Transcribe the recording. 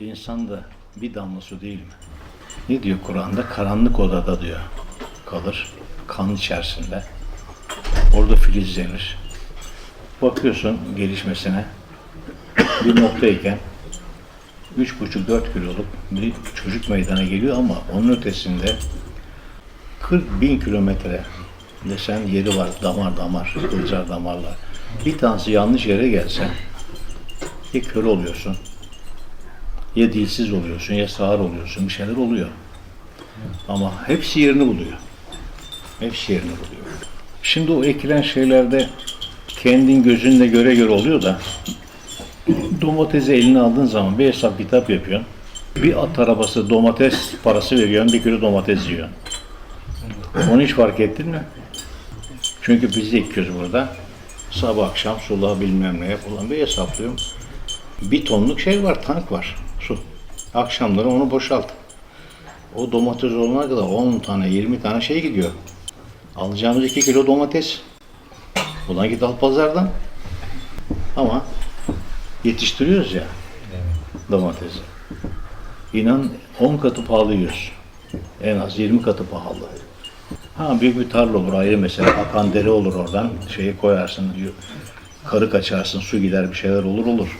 İnsan da bir damla su değil mi? Ne diyor Kur'an'da? Karanlık odada diyor kalır. Kan içerisinde. Orada filizlenir. Bakıyorsun gelişmesine. Bir noktayken 3,5-4 kiloluk bir çocuk meydana geliyor ama onun ötesinde 40 bin kilometre desen yeri var damar damar, kılcal damarlar. Bir tanesi yanlış yere gelse ya kör oluyorsun ya dilsiz oluyorsun ya sağır oluyorsun bir şeyler oluyor. Ama hepsi yerini buluyor. Hepsi yerini buluyor. Şimdi o ekilen şeylerde kendin gözünle göre göre oluyor da domatesi eline aldığın zaman bir hesap kitap yapıyorsun. Bir at arabası domates parası veriyorsun, bir kilo domates yiyorsun. Onu hiç fark ettin mi? Çünkü biz de ekiyoruz burada. Sabah akşam sula bilmem ne yapılan bir hesaplıyorum. Bir tonluk şey var, tank var. Akşamları onu boşalt. O domates olana kadar 10 tane, 20 tane şey gidiyor. Alacağımız 2 kilo domates. Ulan git al pazardan. Ama yetiştiriyoruz ya domatesi. İnan 10 katı pahalı yiyoruz. En az 20 katı pahalı. Ha büyük bir tarla olur ayrı mesela. Akan dere olur oradan. Şeyi koyarsın. Karı kaçarsın, su gider bir şeyler olur olur.